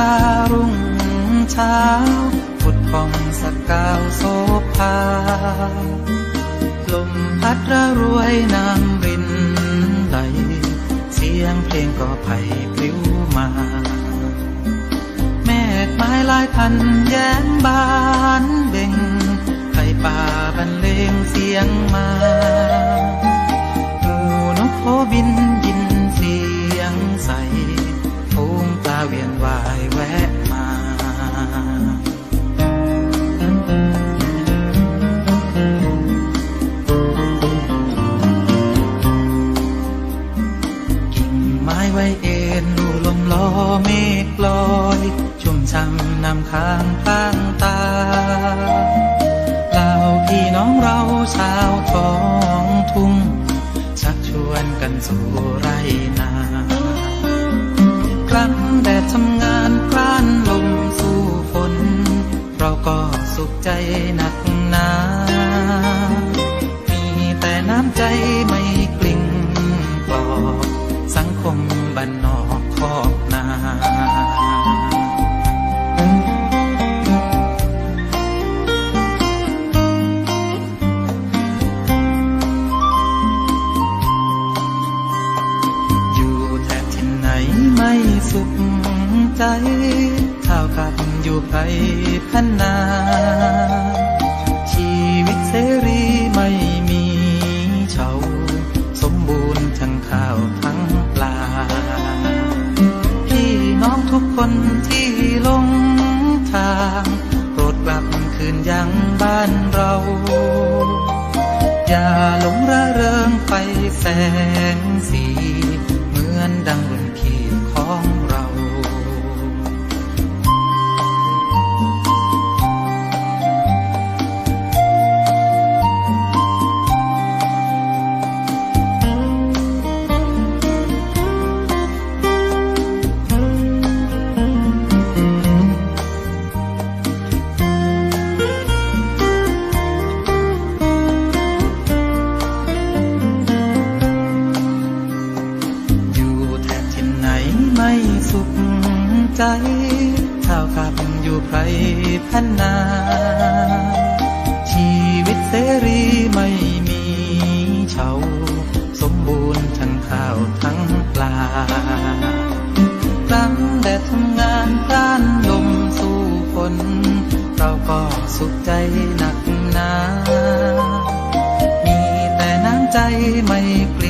รารุ่งเช้าผุดผ่องสกกาวโสภาลมพัดระรวยน้ำรินไหล เสียงเพลงก็ไผ่ปลิวมา แม่กไม้ลายพันแย้มบานเบ่งไข่ป่าบรรเลงเสียงมา หมูนกโคบินย วายแวะมากิ่งไม้ไว้เอ็นดูลมล้อเมฆลอย ชุ่มช่ำนำค้างข้างตาเหล่าพี่น้องเราชาวท้องทุ่งชักชวนกันสู่ไรนา แดดทำงานกลั้นลมสู้ฝน เราก็สุขใจหนักหนา มีแต่น้ำใจไม่กลิ่งกลอกสังคมบ้านนอกคอกนา ไม่สุขใจข้าวกับอยู่ไพพันนา ชีวิตเสรีไม่มีเฉาสมบูรณ์ทั้งข้าวทั้งปลา พี่น้องทุกคนที่ลงทาง โปรดกลับคืนยังบ้านเรา อย่าหลงระเริงไปแสงสี สุขใจข้ากับอยู่ไพรพันนา ชีวิตเสรีไม่มีเฉาสมบูรณ์ทั้งข้าวทั้งปลาครั้งแดดทำงานกล้านลมสู้ฝนเราก็สุขใจหนักหนา มีแต่น้ำใจไม่กลิ่นกลอกสังคมบ้าน